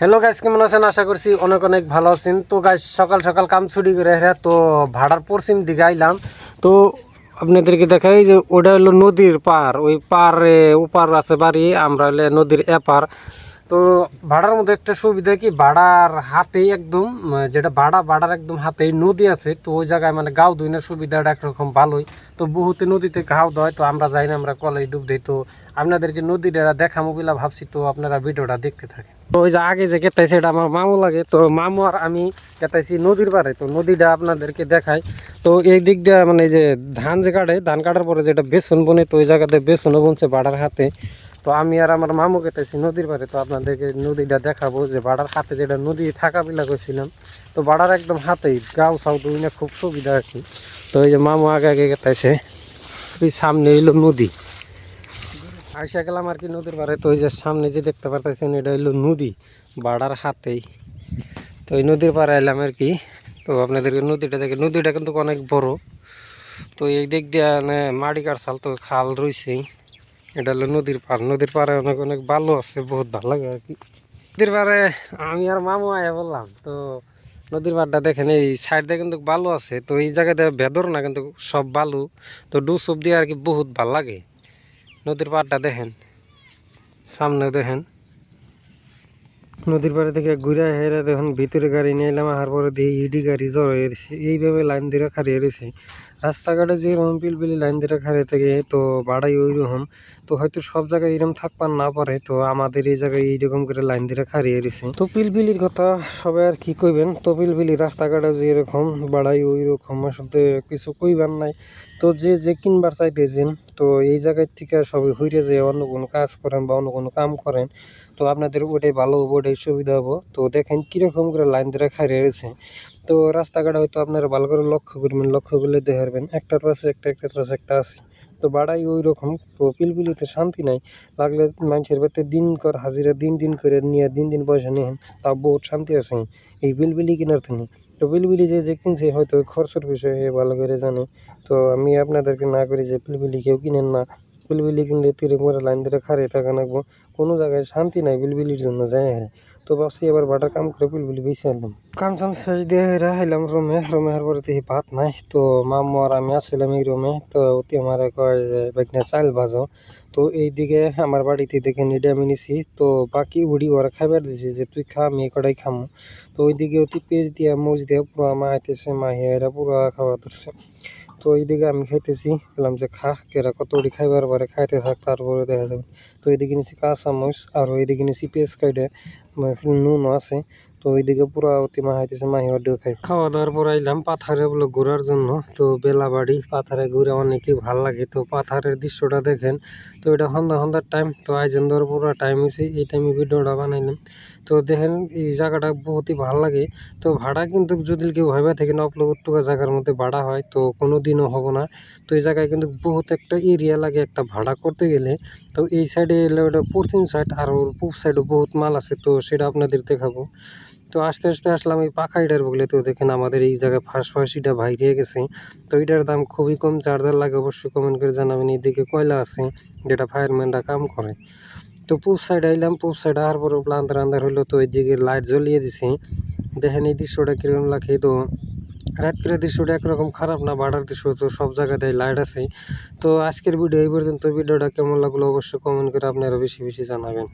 Hello guys কেমন আছেন? আশা করছি অনেক অনেক ভালো আছেন। তো গাইস সকাল সকাল কাম ছুটি করে হ্যাঁ তো ভাড়ার পশ্চিম দিকে আইলাম। তো আপনাদেরকে দেখাই যে ওটা হলো নদীর পার। ওই পারে ওপার আছে বাড়ি, আমরা হলে নদীর এপার। তো ভাড়ার মধ্যে একটা সুবিধা কি, ভাড়ার হাতেই একদম, যেটা ভাড়া, ভাড়ার একদম হাতেই নদী আছে। তো ওই জায়গায় মানে গাও ধুইনের সুবিধাটা একরকম ভালোই। তো বহুতে নদীতে ঘাও দেয়, তো আমরা যাই না, আমরা কলেজ ডুব দিই। তো আপনাদেরকে নদীটা দেখামো বলে ভাবছি, তো আপনারা ভিডিওটা দেখতে থাকেন। ওই যে আগে যে কেতাইছে, এটা আমার মামু লাগে। তো মামু আর আমি কেতাইছি নদীর পাড়ে। তো নদীটা আপনাদেরকে দেখাই। তো এই দিক দিয়ে মানে যে ধান যে কাটে, ধান কাটার পরে যেটা বেসন বনে, তো ওই জায়গাতে বেসনও বনছে বাড়ার হাতে। তো আমি আর আমার মামু কেতাইছি নদীর পাড়ে। তো আপনাদেরকে নদীটা দেখাবো যে বাড়ার হাতে যেটা নদী থাকা বিলা করছিলাম তো বাড়ার একদম হাতেই, গাও সাউ দুই না খুব সুবিধা আর কি। তো এই যে মামু আগে আগে কেতাইছে। ওই সামনে এলো নদী। আইসা গেলাম আর কি নদীর পাড়ে। তো ওই যে সামনে যে দেখতে পারতেছেন, এটা হলো নদী, বাড়ার হাতেই। তো এই নদীর পাড়ে এলাম আর কি। তো আপনাদেরকে নদীটা দেখে, নদীটা কিন্তু অনেক বড়। তো এই দিক দিয়ে মানে মাটি কাটছাল তো খাল রয়েছে এটা হলো নদীর পাড়। নদীর পাড়ে অনেক অনেক ভালো আছে, বহুত ভালো লাগে আর কি। নদীর পাড়ে আমি আর মামু আয়া বললাম, তো নদীর পাড়টা দেখেন, এই সাইডটা কিন্তু ভালো আছে। তো এই জায়গাতে ভেদর না, কিন্তু সব বালু। তো ডুসুপ দিয়ে আর কি বহুত ভালো লাগে। নদীর পাড়টা দেখেন সামনে দেখেন। নদীর পাড়ে থেকে ঘুরে হেরে দেখুন ভিতরে গাড়ি নিয়ে এলাম আর পরে দিয়ে ইডি গাড়ি জড়ো এসেছে এইভাবে লাইন দিয়ে খারিয়ে রয়েছে। রাস্তাঘাটে যেরকম পিলপিলি লাইন দিয়ে খারিয়ে থাকে, তো বাড়াই ওই রকম তো হয়তো সব জায়গায় এরকম থাকবার না পারে, তো আমাদের এই জায়গায় এইরকম করে লাইন দিয়ে খারিয়ে রয়েছে। তো পিলপিলির কথা সবাই আর কি কইবেন? তো পিলপিলি রাস্তাঘাটে যেরকম বাড়াই ওই রকম আসলে কিছু কইবার নাই। তো যে যে কিনবার চাইতেছেন, তো এই জায়গার থেকে সবাই হইরে যায়, অন্য কোনো কাজ করেন বা অন্য কোনো কাম করেন। তো আপনাদের ওটাই ভালো হব ওটাই সুবিধা হব। তো দেখেন কীরকম করে লাইন ধরে খাই রয়েছে। তো রাস্তাঘাট হয়তো আপনারা ভালো করে লক্ষ্য করবেন, লক্ষ্য করলে দেখে পারবেন, একটার পাশে একটা, একটার পাশে একটা আছে। তো বাড়াই ওই রকম তো পিলপিলিতে শান্তি নাই। লাগলে মানুষের বাড়িতে দিন কর হাজিরা, দিন দিন করে নিয়ে, দিন দিন পয়সা নিয়ে তা বহুত শান্তি আছে। এই পিলপিলি কেনার থেকে। তো পিলপিলি যে যে কিনছে, হয়তো খরচের বিষয়ে ভালো করে জানে। তো আমি আপনাদেরকে না করি যে পিলপিলি কেউ কিনেন না। পিলপিলি কিনলে তীরে মোড়ে লাইন ধরে খারে থাকা লাগবো কোনো জায়গায় শান্তি নাই বিলবিলির জন্য যায় হ্যাঁ তো ভাবছি এবার বাটার কাম করে বিলবিলি বেশি আনলাম। কাম চাম শেষ দিয়ে হেরা হাইলাম রুমে। রুমে পরে দেখি ভাত নাই। তো মামু আর আমি আসছিলাম এই রুমে। তো অতি আমার কয় চাল ভাজো। তো এইদিকে আমার বাড়িতে দেখে নিডে আমি নিছি। তো বাকি উড়ি ওরা খাইবার দিছি যে, তুই খা, আমি কটাই খামো। তো ওইদিকে অতি পেঁয়াজ দিয়া, মরিচ দিয়া পুরো মা আইতেছে মা হেরা পুরো খাওয়া ধরছে। তো এইদিকে আমি খাইতেছি। বললাম যে, খা, কেরা কত খাইবার পরে খাইতে থাক, তারপরে দেখা যাবে। তো এইদিকে নিছি কাঁচা মরিচ আর ওইদিকে নিছি পেঁয়াজ কাইডে নুন আছে। তো ওইদিকে পুরা অতি মা হাইতেছে, মাহি অডিও খাই। খাওয়া দাওয়ার পর আইলাম পাথারে বলে ঘোরার জন্য। তো বেলাবাড়ি, পাথারে ঘুরে অনেকই ভালো লাগে। তো পাথারের দৃশ্যটা দেখেন। তো এটা সন্ধ্যা সন্ধ্যার টাইম তো আইজন ধর পুরো টাইম হয়েছে এই টাইমে ভিডিওটা বানাইলাম। তো দেখেন, এই জায়গাটা বহুতই ভালো লাগে। তো ভাড়া কিন্তু যদি কেউ ভাবে থাকেন অপলোড টুকা জায়গার মধ্যে ভাড়া হয়, তো কোনো দিনও হব না। তো এই জায়গায় কিন্তু বহুত একটা এরিয়া লাগে একটা ভাড়া করতে গেলে। তো এই সাইডে এলে ওটা পশ্চিম সাইড আর ওর পূব সাইডে বহুত মাল আছে, তো সেটা আপনাদের দেখাবো। তো আস্তে আস্তে আসলাম এই পাখা ইটার বগলে, তো দেখেন আমাদের এই জায়গায় ফাঁস ফাঁস ইটা বাইরে গেছে। তো এটার দাম খুবই কম চার্জার লাগে অবশ্যই কমেন্ট করে জানাবেন। এইদিকে কয়লা আছে, যেটা ফায়ারম্যানরা কাম করে। তো পূব সাইড আইলাম, পূব সাইড আসার পর আন্ধার আন্ধার হলো, তো এইদিকে লাইট জ্বলিয়ে দিছে। দেখেন এই দৃশ্যটা কীরকম লাগে তো রাত্রের দৃশ্যটা একরকম খারাপ না, বাড়ার দৃশ্য তো সব জায়গাতে লাইট আছে তো আজকের ভিডিও এই পর্যন্ত। ভিডিওটা কেমন লাগল অবশ্যই কমেন্ট করে আপনারা বেশি বেশি জানাবেন।